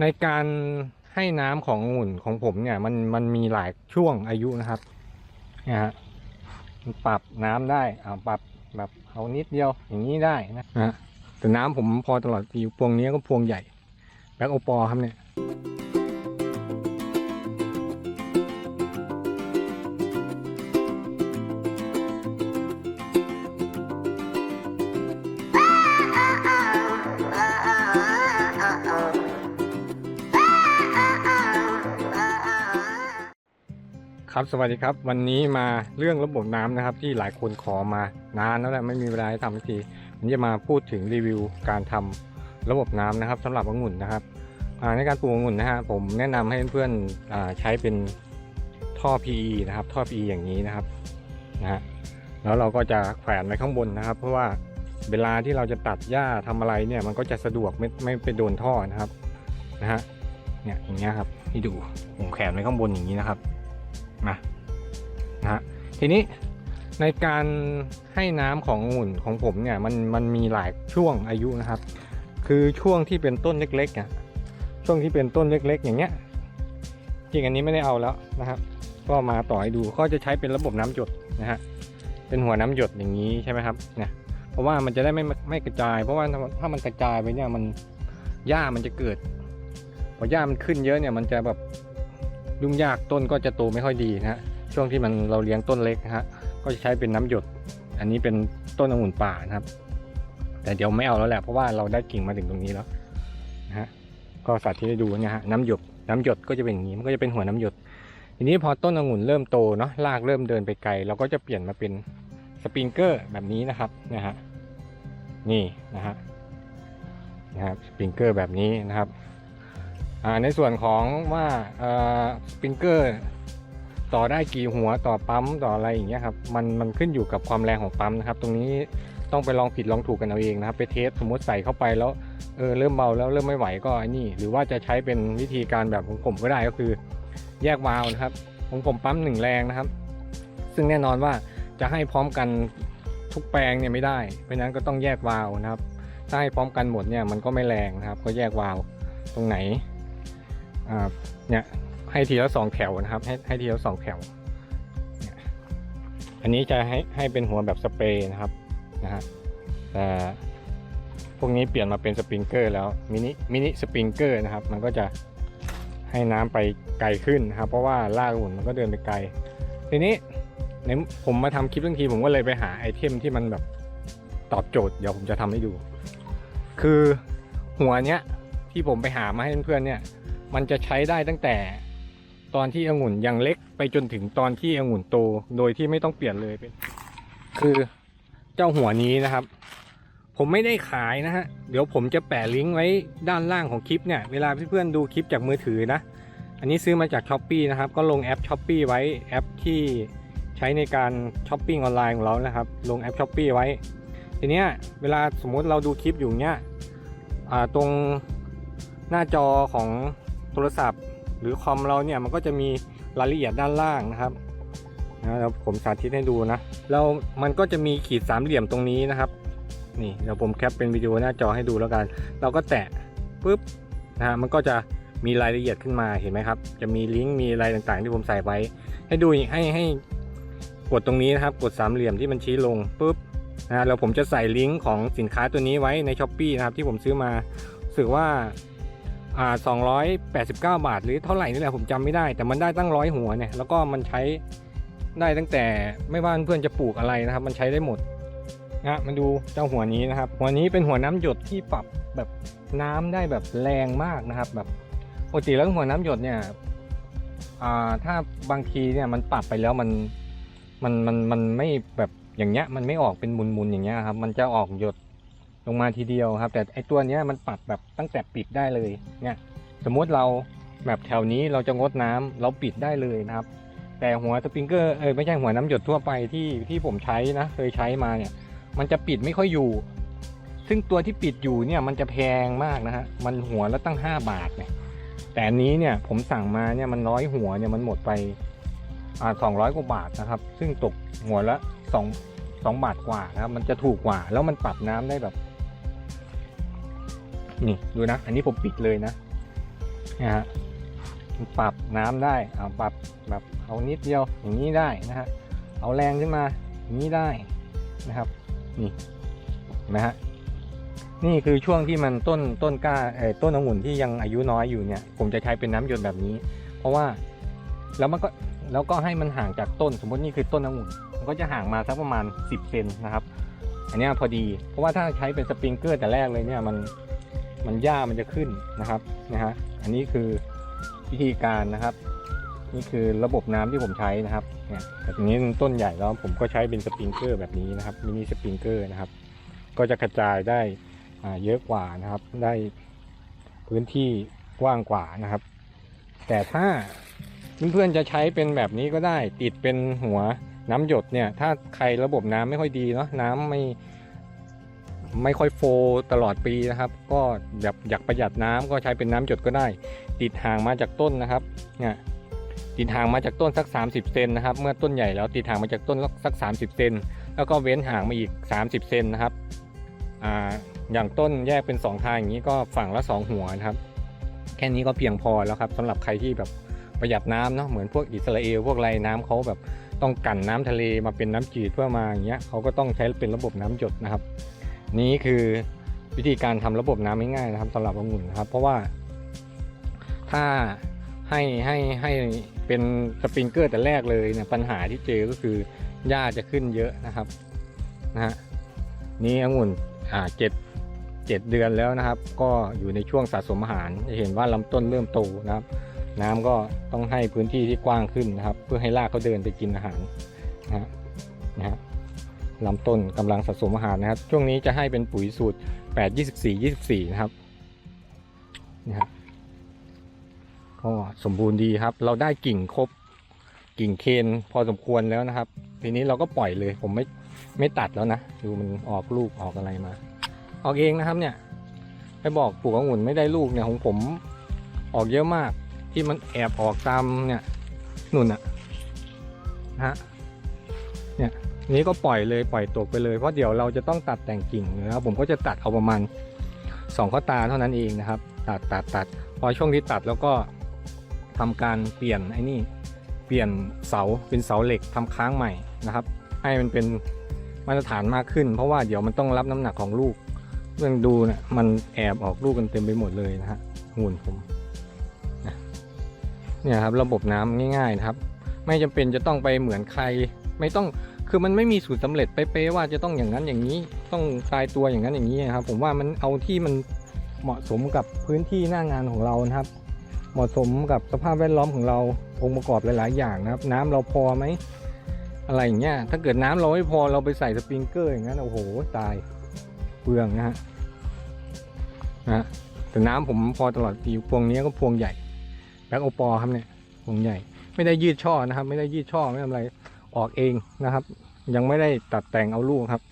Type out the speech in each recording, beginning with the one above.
ในการให้น้ำขององุ่นของผมเนี่ย มันมันมีหลายช่วงอายุนะครับนะฮะปรับน้ำได้อ่าปรับแบบเอานิดเดียวอย่างนี้ได้นะฮะแต่น้ำผมพอตลอดปีพวงนี้ก็พวงใหญ่แบ็คโอปอครับเนี่ย ครับสวัสดีครับวันนี้มาเรื่องระบบน้ำนะครับ ที่หลายคนขอมานานแล้วแหละไม่มีเวลาให้ทำสักทีวันจะมาพูดถึงรีวิวการทำระบบน้ำนะครับสำหรับองุ่นนะครับในการปลูกองุ่นนะฮะผมแนะนำให้เพื่อนๆใช้เป็นท่อ PE นะครับ ท่อ PE อย่างนี้นะครับนะฮะแล้วเราก็จะแขวนไว้ข้างบนนะครับ เพราะว่าเวลาที่เราจะตัดหญ้าทำอะไรเนี่ยมันก็จะสะดวกไม่ไม่ไปโดนท่อนะครับนะฮะเนี่ยอย่างเงี้ยครับที่ดูผมแขวนไว้ข้างบนอย่างนี้นะครับ นะนะฮะทีนี้ในการให้น้ำขององุ่นของผมเนี่ยมันมันมีหลายช่วงอายุนะครับ คือช่วงที่เป็นต้นเล็กๆอะช่วงที่เป็นต้นเล็ก ๆ อย่างเงี้ยจริงอันนี้ไม่ได้เอาแล้วนะครับ ก็มาต่อให้ดูก็จะใช้เป็นระบบน้ำหยดนะฮะเป็นหัวน้ำหยดอย่างนี้ใช่ไหมครับเนี่ยเพราะว่ามันจะได้ไม่ไม่กระจาย เพราะว่าถ้ามันกระจายไปเนี่ยมันหญ้ามันจะเกิดพอหญ้ามันขึ้นเยอะเนี่ยมันจะแบบ ยุ่งยากต้นก็จะโตไม่ค่อยดีนะฮะช่วงที่มันเราเลี้ยงต้นเล็กนะฮะก็จะใช้เป็นน้ำหยด อันนี้เป็นต้นองุ่นป่านะครับ แต่เดี๋ยวไม่เอาแล้วแหละเพราะว่าเราได้กิ่งมาถึงตรงนี้แล้วนะฮะก็สาธิตให้ดูเนี่ยฮะน้ำหยดน้ำหยดก็จะเป็นอย่างนี้มันก็จะเป็นหัวน้ำหยด ทีนี้พอต้นองุ่นเริ่มโตเนาะรากเริ่มเดินไปไกลเราก็จะเปลี่ยนมาเป็นสปริงเกอร์แบบนี้นะครับนะฮะนี่นะฮะนะครับสปริงเกอร์แบบนี้นะครับ ในส่วนของว่าสปริงเกอร์ต่อได้กี่หัวต่อปั๊มต่ออะไรอย่างเงี้ยครับมันมันขึ้นอยู่กับความแรงของปั๊มนะครับ ตรงนี้ต้องไปลองผิดลองถูกกันเอาเองนะครับ ไปเทสสมมติใส่เข้าไปแล้วเออเริ่มเบาแล้วเริ่มไม่ไหวก็อ้นี่หรือว่าจะใช้เป็นวิธีการแบบของผมก็ได้ก็คือ แยกวาล์วนะครับของผมปั๊มหนึ่งแรงนะครับ ซึ่งแน่นอนว่าจะให้พร้อมกันทุกแปลงเนี่ยไม่ได้ เพราะนั้นก็ต้องแยกวาล์วนะครับ ถ้าให้พร้อมกันหมดเนี่ยมันก็ไม่แรงนะครับ ก็แยกวาล์วตรงไหน เนี่ยให้ทีละสองแถวนะครับ ให้ให้ทีละสองแถว อันนี้จะให้ให้เป็นหัวแบบสเปรย์นะครับนะฮะแต่พวกนี้เปลี่ยนมาเป็นสปริงเกอร์แล้วมินิมินิสปริงเกอร์นะครับ มันก็จะให้น้ำไปไกลขึ้นนะครับ เพราะว่าลากหุ่นมันก็เดินไปไกล ทีนี้ในผมมาทำคลิปทั้งทีผมก็เลยไปหาไอเทมที่มันแบบตอบโจทย์เดี๋ยวผมจะทำให้ดู คือหัวเนี้ยที่ผมไปหามาให้เพื่อนๆเนี่ย มันจะใช้ได้ตั้งแต่ตอนที่องุ่นยังเล็กไปจนถึงตอนที่องุ่นโต โดยที่ไม่ต้องเปลี่ยนเลยเป็น คือเจ้าหัวนี้นะครับ ผมไม่ได้ขายนะฮะ เดี๋ยวผมจะแปะลิงก์ไว้ด้านล่างของคลิปเนี่ย เวลาเพื่อนๆดูคลิปจากมือถือนะ อันนี้ซื้อมาจาก s h อ p e e นะครับ ก็ลงแอป s h อ p e e ไว้แอปที่ใช้ในการช้อปปิ้งออนไลน์ของเรานะครับ ลงแอป s h อ p e e ไว้ ทีเนี้ยเวลาสมมุติเราดูคลิปอยู่เนี้ยตรงหน้าจอของ โทรศัพท์ หรือคอมเราเนี่ยมันก็จะมีรายละเอียดด้านล่างนะครับนะแล้วผมสาธิตให้ดูนะแล้วมันก็จะมีขีดสามเหลี่ยมตรงนี้นะครับ นี่เดี๋ยวผมแคปเป็นวิดีโอหน้าจอให้ดูแล้วกัน เราก็แตะปุ๊บนะฮะมันก็จะมีรายละเอียดขึ้นมาเห็นไหมครับ จะมีลิงก์มีอะไรต่างๆ ที่ผมใส่ไว้ ให้ดูให้ให้กดตรงนี้นะครับ กดสามเหลี่ยมที่มันชี้ลงปุ๊บนะฮะแล้วผมจะใส่ลิงก์ของสินค้าตัวนี้ไว้ในช้อปปีนะครับที่ผมซื้อมาสึกว่า อ่า289 บาทหรือเท่าไหร่นี่แหละผมจำไม่ได้ แต่มันได้ตั้งร้อยหัวเนี่ยแล้วก็มันใช้ได้ตั้งแต่ไม่ว่าเพื่อนจะปลูกอะไรนะครับ มันใช้ได้หมดนะมันดูเจ้าหัวนี้นะครับ หัวนี้เป็นหัวน้ำหยดที่ปรับแบบน้ำได้แบบแรงมากนะครับ แบบปกติแล้วหัวน้ำหยดเนี่ยอ่าถ้าบางทีเนี่ยมันปรับไปแล้วมันมันมันมันไม่แบบอย่างเงี้ยมันไม่ออกเป็นมุนๆอย่างเงี้ยครับ มันจะออกหยด ลงมาทีเดียวครับ แต่ไอตัวเนี้ยมันปรับแบบตั้งแต่ปิดได้เลยเนี่ยสมมุติเราแบบแถวนี้เราจะงดน้ำเราปิดได้เลยนะครับ แต่หัวสปริงเกอร์เออไม่ใช่หัวน้ำหยดทั่วไปที่ที่ผมใช้นะเคยใช้มาเนี่ย มันจะปิดไม่ค่อยอยู่ ซึ่งตัวที่ปิดอยู่เนี่ยมันจะแพงมากนะฮะมันหัวละตั้ง 5 บาทเนี่ยแต่อันนี้เนี่ยผมสั่งมาเนี่ยมันร้อยหัวเนี่ยมันหมดไปอ่าสองร้อยกว่าบาทนะครับ ซึ่งตกหัวละสองสองบาทกว่านะครับ มันจะถูกกว่า แล้วมันปรับน้ำได้แบบ นี่ดูนะ อันนี้ผมปิดเลยนะนี่ยฮะปรับน้ำได้เอาปรับแบบเอานิดเดียวอย่างนี้ได้นะฮะเอาแรงขึ้นมาอย่างนี้ได้นะครับ นี่เห็นไหมฮะนี่คือช่วงที่มันต้นต้นกล้าเอ่อต้นองุ่นที่ยังอายุน้อยอยู่เนี่ย ผมจะใช้เป็นน้ำหยดแบบนี้ เพราะว่าแล้วมันก็แล้วก็ให้มันห่างจากต้น สมมตินี่คือต้นองุ่นมันก็จะห่างมาสักประมาณ 10เซนนะครับ อันนี้พอดี เพราะว่าถ้าใช้เป็นสปริงเกอร์แต่แรกเลยเนี่ยมัน มันหญ้ามันจะขึ้นนะครับนะฮะอันนี้คือวิธีการนะครับ นี่คือระบบน้ำที่ผมใช้นะครับเนี่ยแต่ทีนี้ต้นใหญ่แล้วผมก็ใช้เป็นสปริงเกอร์แบบนี้นะครับมินิสปริงเกอร์นะครับ ก็จะกระจายได้เยอะกว่านะครับ ได้พื้นที่กว้างกว่านะครับ แต่ถ้าเพื่อนๆจะใช้เป็นแบบนี้ก็ได้ติดเป็นหัวน้ำหยดเนี่ย ถ้าใครระบบน้ำไม่ค่อยดีเนาะน้ำไม่ ไม่ค่อยโฟตลอดปีนะครับ ก็แบบอยากประหยัดน้ำก็ใช้เป็นน้ำหยดก็ได้ ติดห่างมาจากต้นนะครับเนี่ยติดห่างมาจากต้นสัก 30เซนนะครับ เมื่อต้นใหญ่แล้วติดห่างมาจากต้นสัก 30เซนแล้วก็เว้นห่างมาอีก 30เซนนะครับอ่าอย่างต้นแยกเป็น 2 ทางอย่างนี้ก็ฝั่งละ 2 หัวนะครับ แค่นี้ก็เพียงพอแล้วครับสำหรับใครที่แบบประหยัดน้ำเนาะเหมือนพวกอิสราเอลพวกไรน้ำเขาแบบต้องกันน้ำทะเลมาเป็นน้ำจืดเพื่อมาอย่างเงี้ยเขาก็ต้องใช้เป็นระบบน้ำหยดนะครับ นี่คือวิธีการทำระบบน้ำง่ายๆนะครับสำหรับองุ่นนะครับ เพราะว่าถ้าให้ให้ให้เป็นสปริงเกอร์แต่แรกเลยเนี่ยปัญหาที่เจอก็คือหญ้าจะขึ้นเยอะนะครับนะฮะนี่องุ่นอ่าเจ็ดเจ็ดเดือนแล้วนะครับ ก็อยู่ในช่วงสะสมอาหารจะเห็นว่าลำต้นเริ่มโตนะครับ น้ำก็ต้องให้พื้นที่ที่กว้างขึ้นนะครับ เพื่อให้รากเขาเดินไปกินอาหารนะฮะนะฮะ ลำต้นกำลังสะสมอาหารนะครับ ช่วงนี้จะให้เป็นปุ๋ยสูตร 8 24 24 นะครับนี่ครับก็สมบูรณ์ดีครับ เราได้กิ่งครบกิ่งเคนพอสมควรแล้วนะครับ ทีนี้เราก็ปล่อยเลย ผมไม่ไม่ตัดแล้วนะดูมันออกลูกออกอะไรมา ออกเองนะครับเนี่ยไปบอกปลูกองุ่นไม่ได้ลูกเนี่ยของผมออกเยอะมากที่มันแอบออกตามเนี่ยนุ่นอะนะฮะนี้ นี้ก็ปล่อยเลยปล่อยตกไปเลยเพราะเดี๋ยวเราจะต้องตัดแต่งกิ่งนะครับผมก็จะตัดเอาประมาณ2ข้อตาเท่านั้นเองนะครับ ตัดตัดตัดพอช่วงที่ตัดแล้วก็ทำการเปลี่ยนไอ้นี่เปลี่ยนเสาเป็นเสาเหล็กทำค้างใหม่นะครับ ให้มันเป็นมาตรฐานมากขึ้น เพราะว่าเดี๋ยวมันต้องรับน้ำหนักของลูกเรื่องดูเนะี่ยมันแอบออกลูกกันเต็มไปหมดเลยนะฮะหุ่นผมเนี่ยครับระบบน้ำง่ายๆนะครับ ไม่จำเป็นจะต้องไปเหมือนใครไม่ต้อง คือมันไม่มีสูตรสำเร็จเป๊ะๆว่าจะต้องอย่างนั้นอย่างนี้ ต้องตายตัวอย่างนั้นอย่างนี้นะครับ ผมว่ามันเอาที่มันเหมาะสมกับพื้นที่หน้างานของเรานะครับ เหมาะสมกับสภาพแวดล้อมของเราองค์ประกอบหลาย ๆ อย่างนะครับ น้ำเราพอไหมอะไรอย่างเงี้ยถ้าเกิดน้ำเราไม่พอเราไปใส่สปริงเกอร์อย่างนั้นโอ้โหตายเปลืองนะฮะนะแต่น้ำผมพอตลอดปีพวงนี้ก็พวงใหญ่แบ็คโอปอครับเนี่ยพวงใหญ่ ไม่ได้ยืดช่อนะครับ ไม่ได้ยืดช่อไม่ทำอะไรออกเองนะครับ ยังไม่ได้ตัดแต่งเอาลูกครับ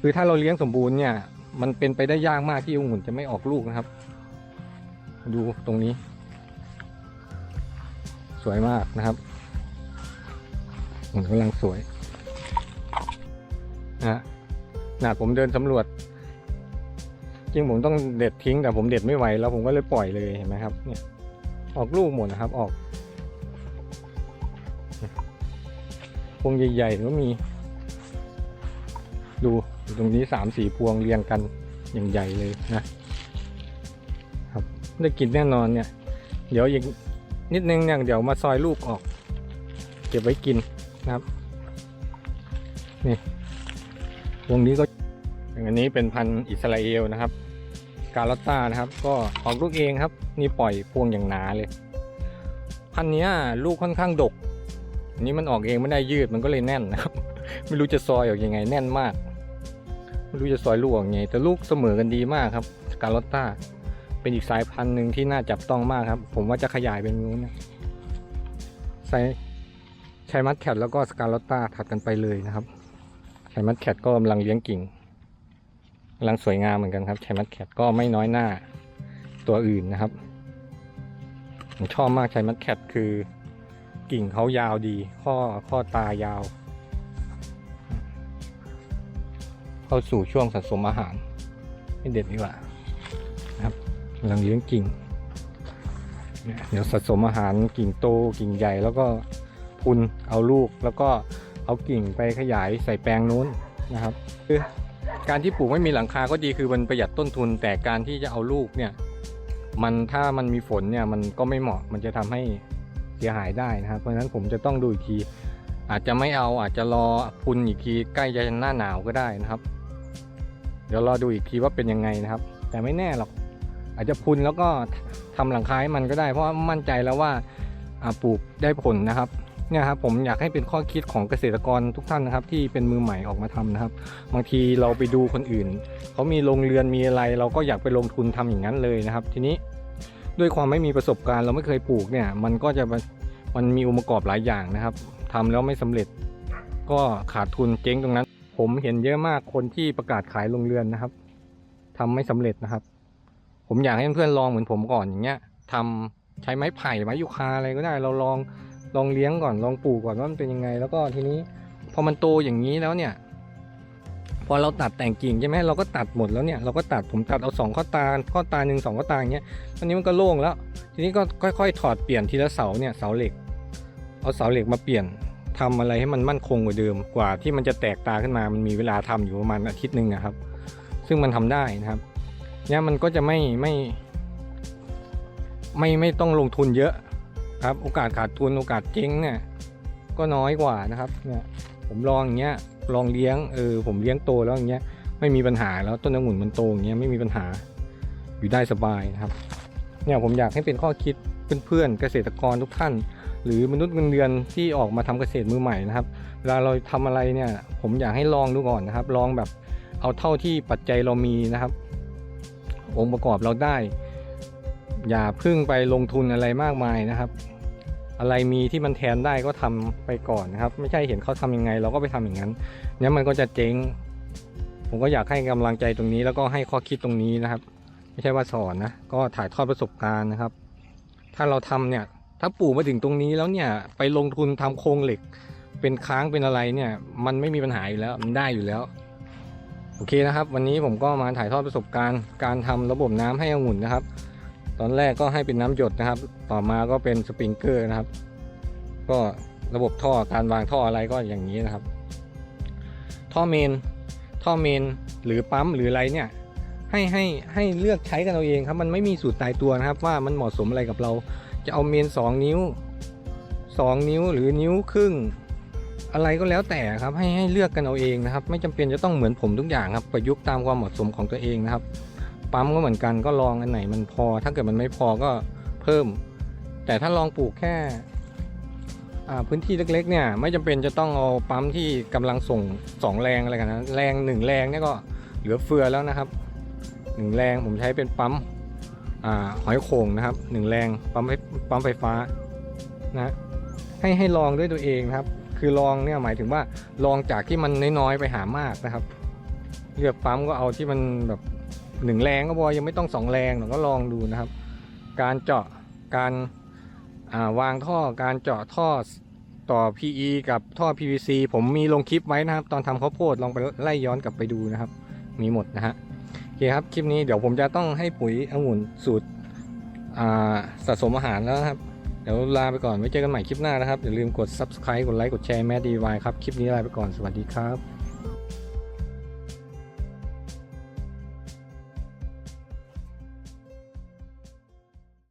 คือถ้าเราเลี้ยงสมบูรณ์เนี่ย มันเป็นไปได้ยากมากที่องุ่นจะไม่ออกลูกนะครับ ดูตรงนี้ สวยมากนะครับมันกำลังสวยนะฮะนาผมเดินสำรวจ จริงผมต้องเด็ดทิ้งแต่ผมเด็ดไม่ไหวแล้วผมก็เลยปล่อยเลยเห็นไหมครับ เนี่ย ออกลูกหมดนะครับ ออก พวงใหญ่ๆก็มี ดูตรงนี้สามสี่พวงเรียงกันอย่างใหญ่เลยนะครับได้กินแน่นอนเนี่ย เดี๋ยวอีกนิดนึงเนี่ยเดี๋ยวมาซอยลูกออก เก็บไว้กินนะครับนี่พวงนี้ก็อย่างอันนี้เป็นพันธุ์อิสราเอลนะครับ กาลอตตานะครับ ก็ออกลูกเองครับนี่ปล่อยพวงอย่างหนาเลย พันธุ์นี้ลูกค่อนข้างดก นี้มันออกเองไม่ได้ยืดมันก็เลยแน่นนะครับ ไม่รู้จะซอยออกยังไงแน่นมาก ไม่รู้จะซอยลูกออกยังไง แต่ลูกเสมอกันดีมากครับสกาลอตตาเป็นอีกสายพันธุ์หนึ่งที่น่าจับต้องมากครับ ผมว่าจะขยายเป็นนู้นนะใส่ใช้มัดแคทแล้วก็สกาลอตตาถัดกันไปเลยนะครับใช้มัดแคทก็กำลังเลี้ยงกิ่งกำลังสวยงามเหมือนกันครับใช้มัดแคทก็ไม่น้อยหน้าตัวอื่นนะครับผมชอบมากใช้มัดแคทคือ กิ่งเขายาวดี ข้อข้อตายาว เข้าสู่ช่วงสะสมอาหารให้เด็ดดีกว่านะครับกำลังเลี้ยงกิ่ง เดี๋ยวสะสมอาหารกิ่งโตกิ่งใหญ่แล้วก็พุนเอาลูกแล้วก็เอากิ่งไปขยายใส่แปลงนู้นนะครับคือการที่ปลูกไม่มีหลังคาก็ดีคือมันประหยัดต้นทุน แต่การที่จะเอาลูกเนี่ย มันถ้ามันมีฝนเนี่ยมันก็ไม่เหมาะมันจะทำให้ สียหายได้นะครับ เพราะฉะนั้นผมจะต้องดูอีกที อาจจะไม่เอาอาจจะรอพุนอีกทีใกล้จะหน้าหนาวก็ได้นะครับ เดี๋ยวรอดูอีกทีว่าเป็นยังไงนะครับ แต่ไม่แน่หรอก อาจจะพุนแล้วก็ทำหลังคาให้มันก็ได้ เพราะมั่นใจแล้วว่าอ่าปลูกได้ผลนะครับเนี่ยครับผมอยากให้เป็นข้อคิดของเกษตรกรทุกท่านนะครับ ที่เป็นมือใหม่ออกมาทำนะครับ บางทีเราไปดูคนอื่นเขามีโรงเรือนมีอะไร เราก็อยากไปลงทุนทำอย่างนั้นเลยนะครับ ทีนี้ ด้วยความไม่มีประสบการณ์เราไม่เคยปลูกเนี่ย มันก็จะมันมีองค์ประกอบหลายอย่างนะครับทำแล้วไม่สำเร็จ ก็ขาดทุนเจ๊งตรงนั้น ผมเห็นเยอะมากคนที่ประกาศขายโรงเรือนนะครับทำไม่สำเร็จนะครับ ผมอยากให้เพื่อนๆลองเหมือนผมก่อนอย่างเงี้ยทำใช้ไม้ไผ่ไม้ยูคาอะไรก็ได้ เราลองลองเลี้ยงก่อนลองปลูกก่อนว่ามันเป็นยังไง แล้วก็ทีนี้พอมันโตอย่างนี้แล้วเนี่ย อเราตัดแต่งกิ่งใช่ไหมเราก็ตัดหมดแล้วเนี่ยเราก็ตัดผมตัดเอาสองข้อตาข้อตาหนึ่งสองข้อตาอย่างเงี้ยตอนนี้มันก็โล่งแล้ว ทีนี้ก็ค่อยๆ ถอดเปลี่ยนทีละเสาเนี่ยเสาเหล็ก เอาเสาเหล็กมาเปลี่ยนทำอะไรให้มันมั่นคงกว่าเดิมกว่าที่มันจะแตกตาขึ้นมามันมีเวลาทำอยู่ประมาณอาทิตย์หนึ่งนะครับ ซึ่งมันทำได้นะครับเนี่ยมันก็จะไม่ไม่ไม่ไม่ต้องลงทุนเยอะครับ โอกาสขาดทุนโอกาสเจ๊งเนี่ยก็น้อยกว่านะครับเนี่ยผมลองอย่างเงี้ย ลองเลี้ยงเออผมเลี้ยงโตแล้วอย่างเงี้ยไม่มีปัญหาแล้วต้นองุ่นมันโตอย่างเงี้ยไม่มีปัญหาอยู่ได้สบายนะครับเนี่ยผมอยากให้เป็นข้อคิดเพื่อนๆเกษตรกรทุกท่าน หรือมนุษย์เงินเดือนที่ออกมาทำเกษตรมือใหม่นะครับเวลาเราทำอะไรเนี่ย ผมอยากให้ลองดูก่อนนะครับ ลองแบบเอาเท่าที่ปัจจัยเรามีนะครับ องค์ประกอบเราได้ อย่าพึ่งไปลงทุนอะไรมากมายนะครับ อะไรมีที่มันแทนได้ก็ทำไปก่อนนะครับ ไม่ใช่เห็นเขาทำยังไง เราก็ไปทำอย่างนั้นเนี่ยมันก็จะเจ๊ง ผมก็อยากให้กำลังใจตรงนี้แล้วก็ให้ข้อคิดตรงนี้นะครับ ไม่ใช่ว่าสอนนะก็ถ่ายทอดประสบการณ์นะครับ ถ้าเราทำเนี่ยถ้าปลูกมาถึงตรงนี้แล้วเนี่ยไปลงทุนทำโครงเหล็ก เป็นค้างเป็นอะไรเนี่ย มันไม่มีปัญหาอยู่แล้วมันได้อยู่แล้วโอเคนะครับ วันนี้ผมก็มาถ่ายทอดประสบการณ์การทำระบบน้ำให้องุ่นนะครับ ตอนแรกก็ให้เป็นน้ำหยดนะครับ ต่อมาก็เป็นสปริงเกอร์นะครับ ก็ระบบท่อการวางท่ออะไรก็อย่างนี้นะครับ ท่อเมน ท่อเมนหรือปั๊มหรืออะไรเนี่ยให้ให้ให้เลือกใช้กันเอาเองครับ มันไม่มีสูตรตายตัวนะครับ ว่ามันเหมาะสมอะไรกับเรา จะเอาเมน 2 นิ้ว 2 นิ้วหรือนิ้วครึ่ง อะไรก็แล้วแต่ครับให้ให้เลือกกันเอาเองนะครับ ไม่จำเป็นจะต้องเหมือนผมทุกอย่างครับประยุกต์ตามความเหมาะสมของตัวเองนะครับ ปั๊มก็เหมือนกันก็ลองอันไหนมันพอ ถ้าเกิดมันไม่พอก็เพิ่ม แต่ถ้าลองปลูกแค่พื้นที่เล็กๆเนี่ยไม่จำเป็นจะต้องเอาปั๊มที่กำลังส่งสองแรงอะไรกันนะแรงหนึ่งแรงเนี่ยก็เหลือเฟือแล้วนะครับหนึ่งแรงผมใช้เป็นปั๊มอหอยโข่งนะครับหนึ่งแรงปั๊มไฟปั๊มไฟฟ้านะให้ให้ลองด้วยตัวเองนะครับ คือลองเนี่ยหมายถึงว่าลองจากที่มันน้อยๆไปหามากนะครับเลือกปั๊มก็เอาที่มันแบบ หนึ่งแรงก็พอยังไม่ต้องสองแรงหรอกก็ลองดูนะครับ การเจาะการาวางท่อการเจาะท่อต่อ PE กับท่อ PVC ผมมีลงคลิปไว้นะครับ ตอนทำข้าวโพดลองไปไล่ย้อนกลับไปดูนะครับ มีหมดนะฮะโอเคครับคลิปนี้เดี๋ยวผมจะต้องให้ปุ๋ยองุ่นสูตรสะสมอาหารแล้วนะครับ เดี๋ยวลาไปก่อนไว้เจอกันใหม่คลิปหน้านะครับ อย่าลืมกด subscribe กดไลค์กดแชร์แมดดีวายครับ คลิปนี้ลาไปก่อนสวัสดีครับ